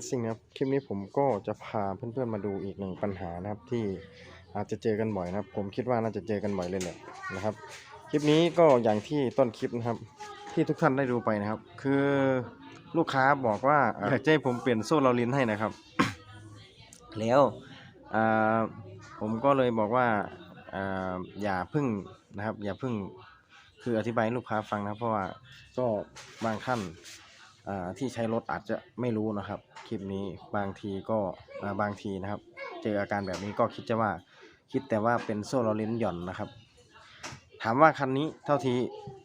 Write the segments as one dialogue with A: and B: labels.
A: สซิ่งนะครับ คลิปนี้ผมก็จะพาเพื่อนๆมาดูอีกหนึ่งปัญหานะครับ ที่อาจจะเจอกันบ่อยนะครับ ผมคิดว่าน่าจะเจอกันบ่อยเลยแหละนะครับ คลิปนี้ก็อย่างที่ต้นคลิปนะครับ ที่ทุกท่านได้ดูไปนะครับ คือลูกค้าบอกว่าอยากจะให้ผมเปลี่ยนโซ่ลาลิ้นให้นะครับ แล้วผมก็เลยบอกว่าออย่าพึ่งนะครับ อย่าพึ่งคืออธิบายให้ลูกค้าฟังนะเพราะว่าก็บางท่านที่ใช้รถอาจจะไม่รู้นะครับ ลิปนี้บางทีก็บางทีนะครับ เจออาการแบบนี้ก็คิดจะว่าคิดแต่ว่าเป็นโซ่ลาลินหย่อนนะครับ ถามว่าคันนี้เท่าที่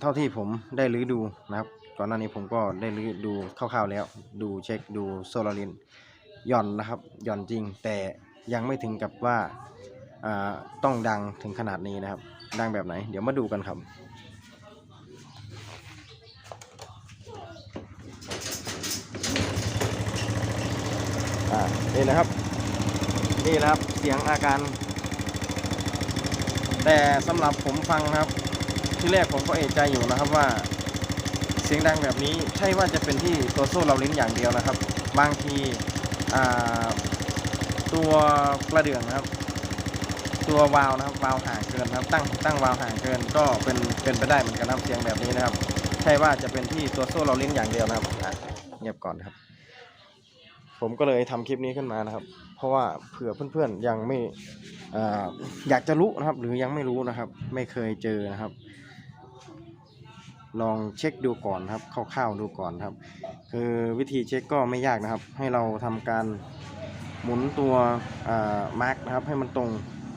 A: เท่าที่ผมได้รื้อดูนะครับก่อนหน้านี้ผมก็ได้รื้อดูคร่าวๆแล้ว ดูเช็คดูโซลารินหย่อนนะครับหย่อนจริง แต่ยังไม่ถึงกับว่าต้องดังถึงขนาดนี้นะครับ ดังแบบไหน เดี๋ยวมาดูกันครับ อ่านี่นะครับ นี่นะครับ เสียงอาการ แต่สำหรับผมฟังนะครับ ที่แรกผมก็เอะใจอยู่นะครับว่า เสียงดังแบบนี้ใช่ว่าจะเป็นที่ตัวโซ่เราลิ้นอย่างเดียวนะครับ บางทีตัวกระเดื่องนะครับ ตัววาล์วนะครับวาล์วห่างเกินครับ ตั้งตั้งวาล์วห่างเกินก็เป็นเป็นไปได้เหมือนกันนะครับเสียงแบบนี้นะครับ ใช่ว่าจะเป็นที่ตัวโซ่เราลิ้นอย่างเดียวนะครับเงียบก่อนครับ ผมก็เลยทำคลิปนี้ขึ้นมานะครับ เพราะว่าเผื่อเพื่อนๆยังไม่อ่อยากจะรู้นะครับ หรือยังไม่รู้นะครับ ไม่เคยเจอนะครับ ลองเช็คดูก่อนครับคร่าวๆดูก่อนครับ คือวิธีเช็คก็ไม่ยากนะครับ ให้เราทำการหมุนตัวมาร์กนะครับ ให้มันตรง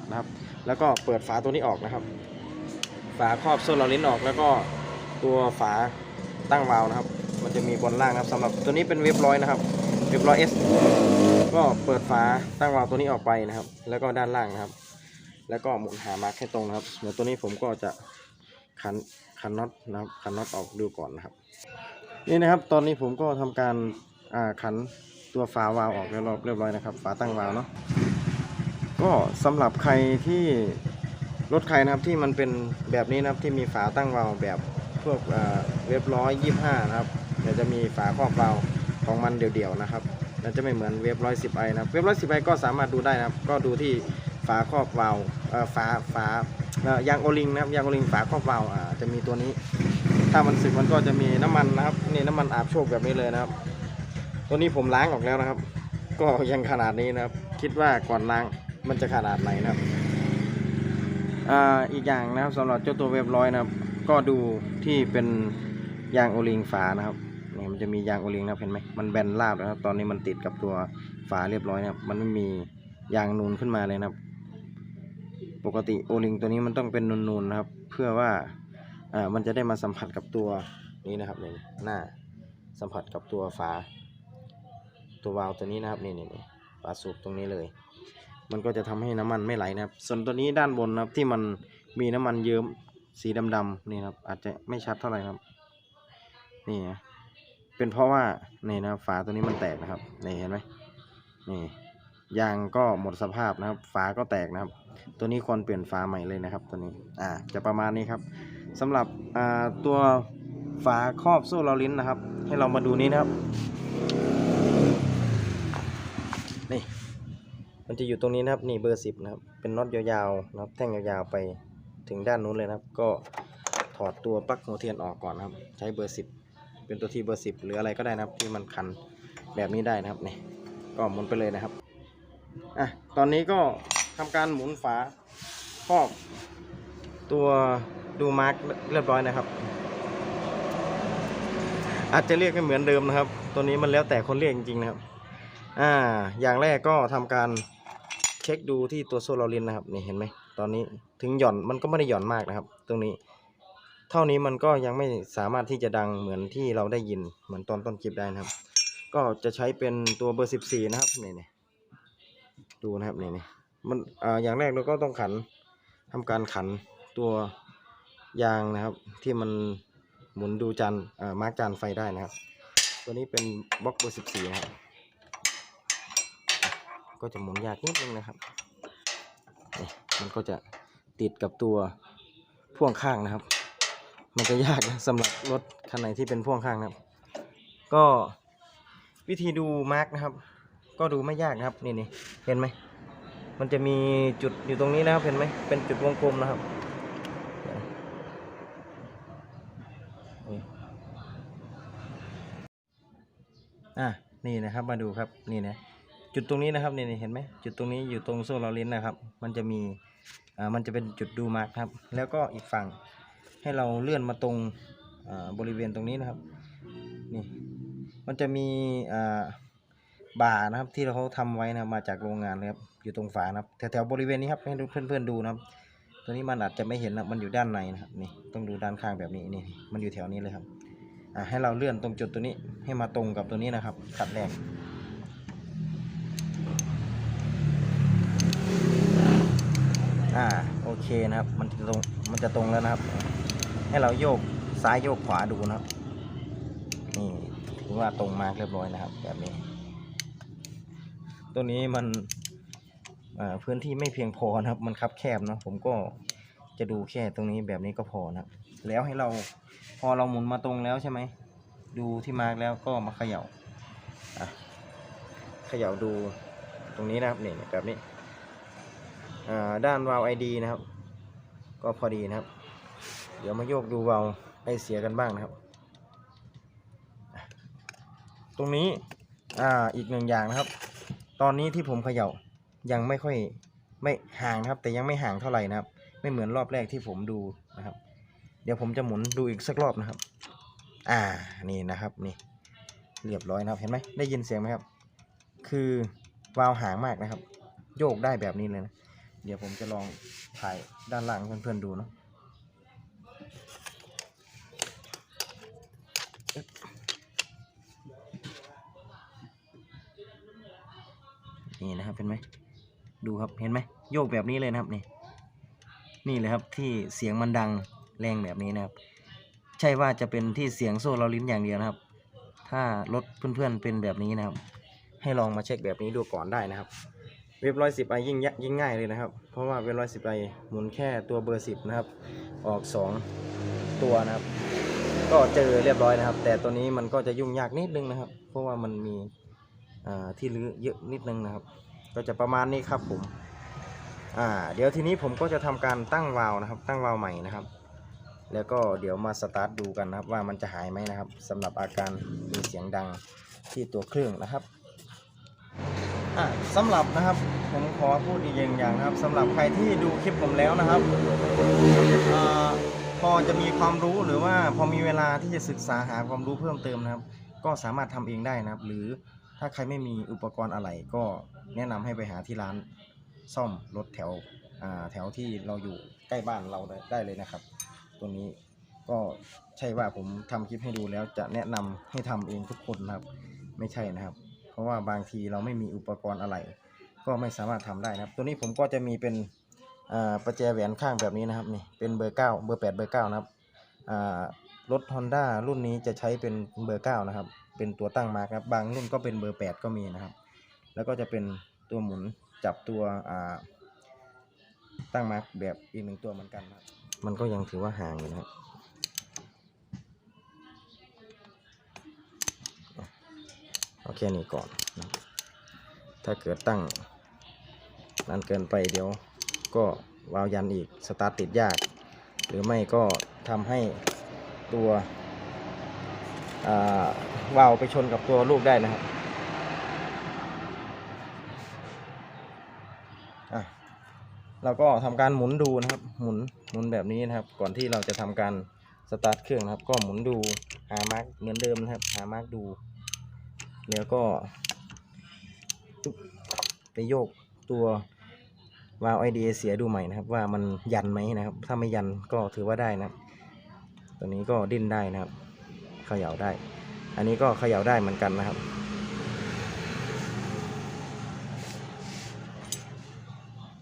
A: นะครับ แล้วก็เปิดฝาตัวนี้ออกนะครับ ฝาครอบโซ่ลาลิ้นออกแล้วก็ตัวฝาตั้งวาล์วนะครับ มันจะมีบนล่างนะครับสำหรับตัวนี้เป็นเว็บร้อยนะครับ เว็บร้อยเอสก็เปิดฝาตั้งวาล์วตัวนี้ออกไปนะครับ แล้วก็ด้านล่างนะครับ แล้วก็หมุนหามาร์กให้ตรงนะครับเดี๋ยวตัวนี้ผมก็จะขันขันน็อตนะครับขันน็อตออกดูก่อนนะครับนี่นะครับ ตอนนี้ผมก็ทำการอ่าขันตัวฝาวาล์วออกเรียบร้อยเรียบร้อยนะครับฝาตั้งวาล์วเนาะก็สำหรับใครที่รถใครนะครับที่มันเป็นแบบนี้นะครับที่มีฝาตั้งวาล์วแบบพวกอ่าเว็บร้อยยี่ห้านะครับเดี๋ยวจะมีฝาครอบวาล์ว ของมันเดี่ยวๆนะครับมันจะไม่เหมือนเว็บร้อยสิบไอนะเว็บร้อยสิบไอก็สามารถดูได้นะครับ ก็ดูที่ฝาครอบวาล์วเอ่อฝาฝายางโอลิงนะครับยางโอลิงฝาครอบวาล์วอ่าจะมีตัวนี้ ถ้ามันสึกมันก็จะมีน้ำมันนะครับนี่น้ำมันอาบโชคแบบนี้เลยนะครับ ตัวนี้ผมล้างออกแล้วนะครับ ก็ยังขนาดนี้นะครับ คิดว่าก่อนล้างมันจะขนาดไหนนะครับอ่าอีกอย่างนะครับสำหรับเจ้าตัวเว็บร้อยนะครับ ก็ดูที่เป็นยางโอลิงฝานะครับ นี่มันจะมียางโอลิงนะครับเห็นไหมมันแบนราบนะครับ ตอนนี้มันติดกับตัวฝาเรียบร้อยนะครับ มันไม่มียางนูนขึ้นมาเลยนะครับ ปกติโอลิงตัวนี้มันต้องเป็นนูนๆนะครับ เพื่อว่าอ่ามันจะได้มาสัมผัสกับตัวนี้นะครับนี่หน้าสัมผัสกับตัวฝา ตัววาล์วตัวนี้นะครับนี่นี่ฝาสูบตรงนี้เลย มันก็จะทำให้น้ำมันไม่ไหลนะครับ ส่วนตัวนี้ด้านบนนะครับที่มันมีน้ำมันเยิ้มสีดำๆนี่นะครับอาจจะไม่ชัดเท่าไหร่นะครับ นี่นะ เป็นเพราะว่านี่นะครับฝาตัวนี้มันแตกนะครับนี่เห็นไหมนี่ยางก็หมดสภาพนะครับ ฝาก็แตกนะครับ ตัวนี้ควรเปลี่ยนฝาใหม่เลยนะครับ ตัวนี้อ่าจะประมาณนี้ครับสำหรับอ่าตัวฝาครอบโซ่ลาลิ้นนะครับ ให้เรามาดูนี้นะครับนี่มันจะอยู่ตรงนี้นะครับนี่เบอร์สิบนะครับ เป็นน็อตยาวๆนะครับ แท่งยาวๆไปถึงด้านนู้นเลยนะครับ ก็ถอดตัวปลั๊กหัวเทียนออกก่อนนะครับ ใช้เบอร์สิบ เป็นตัวที่เบอร์สิบหรืออะไรก็ได้นะครับ ที่มันคันแบบนี้ได้นะครับนี่ก็หมุนไปเลยนะครับอะตอนนี้ก็ทำการหมุนฝาครอบตัวดูมาร์กเรียบร้อยนะครับ อาจจะเรียกไม่เหมือนเดิมนะครับ ตัวนี้มันแล้วแต่คนเรียกจริงๆนะครับ อ่า อย่างแรกก็ทำการเช็คดูที่ตัวโซลารินนะครับนี่เห็นไหมตอนนี้ถึงหย่อนมันก็ไม่ได้หย่อนมากนะครับ ตรงนี้ เท่านี้มันก็ยังไม่สามารถที่จะดังเหมือนที่เราได้ยินเหมือนตอนต้นคลิปได้นะครับ ก็จะใช้เป็นตัวเบอร์สิบสี่นะครับนี่นี่ดูนะครับนี่นี่มันอ่าอย่างแรกเราก็ต้องขันทำการขันตัวยางนะครับ ที่มันหมุนดูจานอ่ามาร์กจานไฟได้นะครับ ตัวนี้เป็นบล็อกเบอร์สิบสี่นะครับ ก็จะหมุนยากนิดนึงนะครับนี่มันก็จะติดกับตัวพ่วงข้างนะครับ มันจะยากนะสำหรับรถคันไหนที่เป็นพ่วงข้างนะครับ ก็วิธีดูมาร์กนะครับ ก็ดูไม่ยากนะครับนี่นี่เห็นไหมมันจะมีจุดอยู่ตรงนี้นะครับเห็นไหมเป็นจุดวงกลมนะครับอะนี่นะครับมาดูครับนี่นะจุดตรงนี้นะครับนี่นี่เห็นไหมจุดตรงนี้อยู่ตรงโซ่ลอลินนะครับ มันจะมีอ่ามันจะเป็นจุดดูมาร์กครับ แล้วก็อีกฝั่ง ให้เราเลื่อนมาตรงบริเวณตรงนี้นะครับนี่มันจะมีบ่านะครับที่เราเขาทำไว้นะมาจากโรงงานเลยครับอยู่ตรงฝานะครับแถวๆบริเวณนี้ครับให้เพื่อนๆดูนะครับ ตัวนี้มันอาจจะไม่เห็นนะมันอยู่ด้านในนะครับนี่ต้องดูด้านข้างแบบนี้นี่มันอยู่แถวนี้เลยครับอ่าให้เราเลื่อนตรงจุดตัวนี้ให้มาตรงกับตัวนี้นะครับขัดแรกอ่าโอเคนะครับมันจะตรงมันจะตรงแล้วนะครับ ให้เราโยกซ้ายโยกขวาดูนะครับ นี่ถือว่าตรงมากเรียบร้อยนะครับ แบบนี้ ตัวนี้มันพื้นที่ไม่เพียงพอนะครับ มันคับแคบเนาะผมก็จะดูแค่ตรงนี้แบบนี้ก็พอนะครับ แล้วให้เราพอเราหมุนมาตรงแล้วใช่ไหม ดูที่มาร์กแล้วก็มาเขย่าอะเขย่าดูตรงนี้นะครับนี่แบบนี้ด้านวาล์วไอดีนะครับ ก็พอดีนะครับ เดี๋ยวมาโยกดูวาวไอเสียกันบ้างนะครับ ตรงนี้อ่าอีกหนึ่งอย่างนะครับ ตอนนี้ที่ผมเขย่ายังไม่ค่อยไม่ห่างนะครับ แต่ยังไม่ห่างเท่าไหร่นะครับ ไม่เหมือนรอบแรกที่ผมดูนะครับ เดี๋ยวผมจะหมุนดูอีกสักรอบนะครับ อ่านี่นะครับนี่เรียบร้อยนะครับเห็นไหมได้ยินเสียงไหมครับ คือวาวห่างมากนะครับ โยกได้แบบนี้เลยนะ เดี๋ยวผมจะลองถ่ายด้านล่างเพื่อนๆดูเนาะ นี่นะครับเห็นไหมดูครับเห็นไหมโยกแบบนี้เลยนะครับนี่นี่เลยครับที่เสียงมันดังแรงแบบนี้นะครับ ใช่ว่าจะเป็นที่เสียงโซ่เราลิ้นอย่างเดียวนะครับ ถ้ารถเพื่อนๆเป็นแบบนี้นะครับ ให้ลองมาเช็คแบบนี้ดูก่อนได้นะครับ เว็บร้อยสิบไอยิ่งยะยิ่งง่ายเลยนะครับ เพราะว่าเว็บร้อยสิบไอหมุนแค่ตัวเบอร์สิบนะครับ ออกสองตัวนะครับ ก็เจอเรียบร้อยนะครับ แต่ตัวนี้มันก็จะยุ่งยากนิดนึงนะครับ เพราะว่ามันมี ที่รื้อเยอะนิดนึงนะครับ ก็จะประมาณนี้ครับผมอ่าเดี๋ยวทีนี้ผมก็จะทำการตั้งวาล์วนะครับ ตั้งวาล์วใหม่นะครับ แล้วก็เดี๋ยวมาสตาร์ทดูกันนะครับ ว่ามันจะหายไหมนะครับสำหรับอาการมีเสียงดังที่ตัวเครื่องนะครับอ่าสำหรับนะครับผมขอพูดอีกอย่างอย่างนะครับสำหรับใครที่ดูคลิปผมแล้วนะครับอพอจะมีความรู้หรือว่าพอมีเวลาที่จะศึกษาหาความรู้เพิ่มเติมนะครับ ก็สามารถทำเองได้นะครับ หรือ ถ้าใครไม่มีอุปกรณ์อะไรก็แนะนำให้ไปหาที่ร้านซ่อมรถแถวแถวที่เราอยู่ใกล้บ้านเราได้เลยนะครับ ตัวนี้ก็ใช่ว่าผมทำคลิปให้ดูแล้วจะแนะนำให้ทำเองทุกคนนะครับ ไม่ใช่นะครับ เพราะว่าบางทีเราไม่มีอุปกรณ์อะไร ก็ไม่สามารถทำได้นะครับ ตัวนี้ผมก็จะมีเป็นประแจแหวนข้างแบบนี้นะครับนี่เป็นเบอร์ 9 เบอร์ 8 เบอร์ 9 นะครับรถ Honda รุ่นนี้จะใช้เป็นเบอร์ 9 นะครับ เป็นตัวตั้งมาร์กครับบางรุ่นก็เป็นเบอร์ 8 ก็มีนะครับ แล้วก็จะเป็นตัวหมุนจับตัวตั้งมาร์กแบบอีกหนึ่งตัวเหมือนกันนะครับมันก็ยังถือว่าห่างอยู่นะครับเอาแค่นี้ก่อนนะถ้าเกิดตั้งนานเกินไปเดี๋ยวก็วาล์วยันอีกสตาร์ทติดยาก หรือไม่ก็ทำให้ตัว วาวไปชนกับตัวลูกได้นะครับเราก็ทำการหมุนดูนะครับ หมุนหมุนแบบนี้นะครับ ก่อนที่เราจะทำการสตาร์ทเครื่องนะครับ ก็หมุนดูหามาร์กเหมือนเดิมนะครับ หามาร์กดูแล้วก็ไปโยกตัววาล์วไอเดียเสียดูใหม่นะครับ ว่ามันยันไหมนะครับ ถ้าไม่ยันก็ถือว่าได้นะครับ ตัวนี้ก็ดิ้นได้นะครับ เขย่าได้ อันนี้ก็เขย่าได้เหมือนกันนะครับ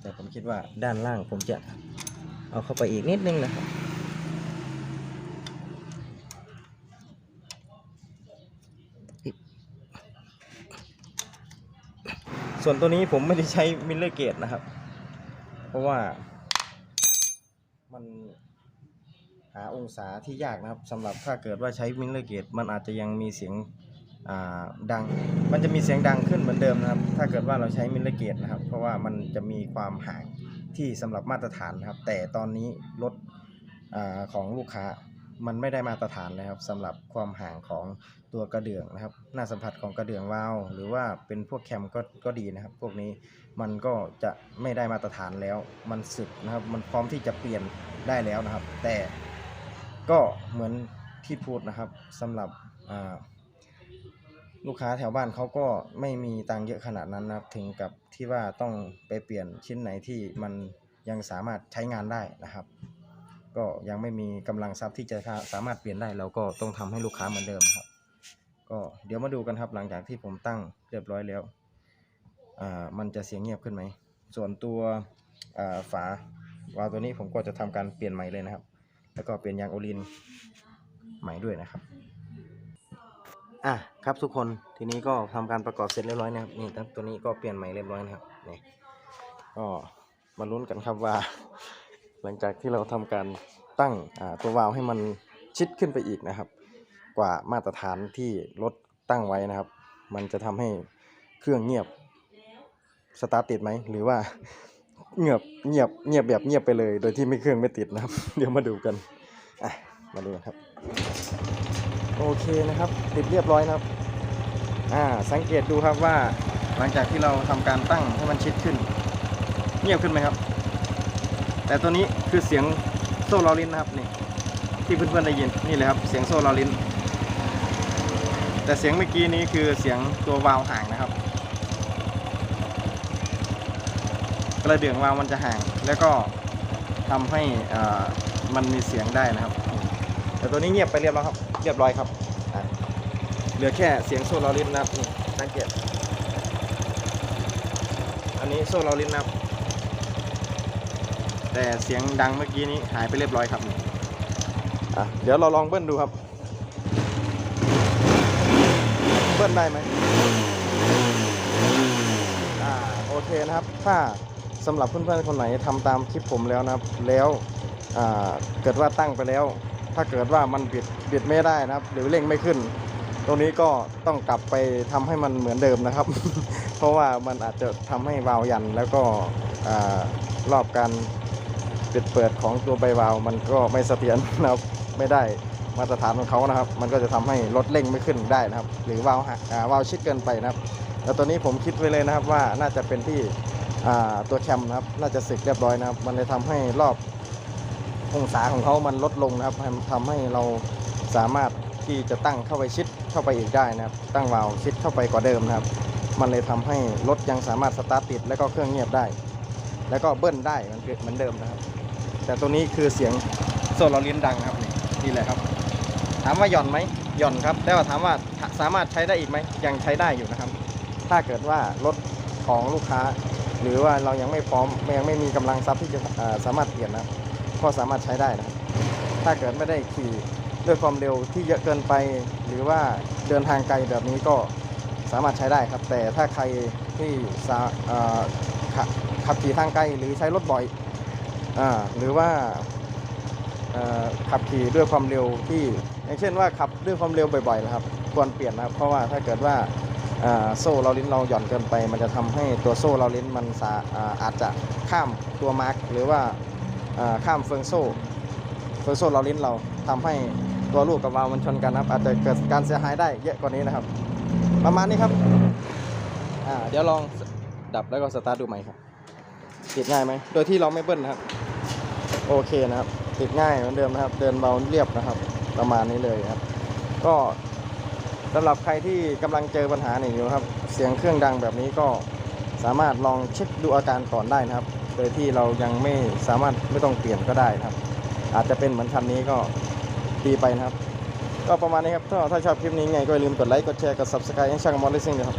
A: แต่ผมคิดว่าด้านล่างผมจะเอาเข้าไปอีกนิดนึงนะครับส่วนตัวนี้ผมไม่ได้ใช้มิลเลอร์เกตนะครับ เพราะว่ามันหาองศาที่ยากนะครับสำหรับถ้าเกิดว่าใช้มิลเลอร์เกตมันอาจจะยังมีเสียงดัง มันจะมีเสียงดังขึ้นเหมือนเดิมนะครับ ถ้าเกิดว่าเราใช้มิลลิเกตนะครับ เพราะว่ามันจะมีความห่างที่สำหรับมาตรฐานนะครับ แต่ตอนนี้รถอของลูกค้ามันไม่ได้มาตรฐานเลยครับสำหรับความห่างของตัวกระเดื่องนะครับ หน้าสัมผัสของกระเดื่องวาล์วหรือว่าเป็นพวกแคมก็ก็ดีนะครับ พวกนี้มันก็จะไม่ได้มาตรฐานแล้ว มันสึกนะครับ มันพร้อมที่จะเปลี่ยนได้แล้วนะครับ แต่ ก็เหมือนที่พูดนะครับสำหรับลูกค้าแถวบ้านเขาก็ไม่มีตังค์เยอะขนาดนั้นนะครับ ถึงกับที่ว่าต้องไปเปลี่ยนชิ้นไหนที่มันยังสามารถใช้งานได้นะครับ ก็ยังไม่มีกำลังทรัพย์ที่จะสามารถเปลี่ยนได้เราก็ต้องทำให้ลูกค้าเหมือนเดิมครับ ก็เดี๋ยวมาดูกันครับหลังจากที่ผมตั้งเรียบร้อยแล้วอ่ามันจะเสียงเงียบขึ้นไหมส่วนตัวฝาวาล์วตัวนี้ผมก็จะทำการเปลี่ยนใหม่เลยนะครับ แล้วก็เปลี่ยนยางโอลินใหม่ด้วยนะครับ อะครับทุกคนทีนี้ก็ทำการประกอบเสร็จเรียบร้อยนะครับนี่ตั้งตัวนี้ก็เปลี่ยนใหม่เรียบร้อยนะครับนี่ก็มาลุ้นกันครับว่า หลังจากที่เราทำการตั้งตัววาล์วให้มันชิดขึ้นไปอีกนะครับ กว่ามาตรฐานที่รถตั้งไว้นะครับ มันจะทำให้เครื่องเงียบสตาร์ทติดไหมหรือว่า เงียบเงียบเงียบแบบเงียบไปเลย โดยที่ไม่เครื่องไม่ติดนะครับ เดี๋ยวมาดูกันอะมาดูกันครับ โอเคนะครับ ติดเรียบร้อยนะครับอ่าสังเกตดูครับว่าหลังจากที่เราทำการตั้งให้มันชิดขึ้น เงียบขึ้นไหมครับ แต่ตัวนี้คือเสียงโซ่ลอลินนะครับนี่ที่เพื่อนๆได้ยินนี่เลยครับ เสียงโซ่ลอลินแต่เสียงเมื่อกี้นี้คือเสียงตัววาล์วห่างนะครับ ก ระเดื่องวาล์วมันจะห่าง แล้วก็ทำให้มันมีเสียงได้นะครับ แต่ตัวนี้เงียบไปเรียบร้อยครับ เรียบร้อยครับเหลือแค่เสียงโซ่ลอรินนะครับนี่สังเกตอันนี้โซ่ลอรินนะครับ แต่เสียงดังเมื่อกี้นี้หายไปเรียบร้อยครับนี่เดี๋ยวเราลองเบิ้ลดูครับ เบิ้ลได้ไหมอโอเคนะครับ ถ้า สำหรับเพื่อนๆคนไหนทำตามคลิปผมแล้วนะครับ แล้วเกิดว่าตั้งไปแล้ว ถ้าเกิดว่ามันบิดบิดไม่ได้นะครับ หรือเร่งไม่ขึ้น ตรงนี้ก็ต้องกลับไปทำให้มันเหมือนเดิมนะครับ เพราะว่ามันอาจจะทำให้วาล์วยันแล้วก็รอบการปิดเปิดของตัวใบวาล์วมันก็ไม่เสถียรนะครับ ไม่ได้มาตรฐานของเขานะครับ มันก็จะทำให้รถเร่งไม่ขึ้นได้นะครับ หรือวาล์วหักอ่าวาล์วชิดเกินไปนะครับ แล้วตัวนี้ผมคิดไว้เลยนะครับว่าน่าจะเป็นที่ ตัวแคมนะครับ น่าจะสึกเรียบร้อยนะครับ มันเลยทำให้รอบองศาของเขามันลดลงนะครับทำทำให้เราสามารถที่จะตั้งเข้าไปชิดเข้าไปอีกได้นะครับ ตั้งวาล์วชิดเข้าไปกว่าเดิมนะครับ มันเลยทำให้รถยังสามารถสตาร์ทติด แล้วก็เครื่องเงียบได้ แล้วก็เบิ้ลได้มันเหมือนเดิมนะครับ แต่ตัวนี้คือเสียงโซล้อลิ้นดังครับนี่นี่แหละครับ ถามว่าหย่อนไหมหย่อนครับ แต่ว่าถามว่าสามารถใช้ได้อีกไหมยังใช้ได้อยู่นะครับ ถ้าเกิดว่ารถของลูกค้า หรือว่าเรายังไม่พร้อมยังไม่มีกำลังทรัพย์ที่จะสามารถเปลี่ยนนะก็สามารถใช้ได้นะถ้าเกิดไม่ได้ขี่ด้วยความเร็วที่เยอะเกินไป หรือว่าเดินทางไกลแบบนี้ก็สามารถใช้ได้ครับ แต่ถ้าใครที่ขับขับขี่ทางไกลหรือใช้รถบ่อยอหรือว่าขับขี่ด้วยความเร็วที่ อย่างเช่นว่าขับด้วยความเร็วบ่อยๆนะครับควรเปลี่ยนนะครับ เพราะว่าถ้าเกิดว่า โซ่เราลิ้นเราหย่อนเกินไป มันจะทำให้ตัวโซ่เราลิ้นมันอาอาจจะข้ามตัวมาร์กหรือว่าข้ามเฟืองโซ่เฟืองโซ่เราลิ้นเราทำให้ตัวลูกกับวาล์วมันชนกันนะครับ อาจจะเกิดการเสียหายได้เยอะกว่านี้นะครับ ประมาณนี้ครับเดี๋ยวลองดับแล้วก็สตาร์ทดูใหม่ครับติดง่ายไหมโดยที่เราไม่เบิ้ลนะครับ โอเคนะครับ ติดง่ายเหมือนเดิมนะครับ เดินเบาเรียบนะครับ ประมาณนี้เลยครับ ก็ สำหรับใครที่กำลังเจอปัญหานี่อยู่ครับ เสียงเครื่องดังแบบนี้ก็สามารถลองเช็คดูอาการก่อนได้นะครับ โดยที่เรายังไม่สามารถไม่ต้องเปลี่ยนก็ได้นะครับ อาจจะเป็นเหมือนคันนี้ก็ดีไปนะครับ ก็ประมาณนี้ครับ ถ้าถ้าชอบคลิปนี้ไงก็อย่าลืมกดไลค์ กดแชร์ กด subscribe ให้ช่างมอลเลซิ่งนะครับ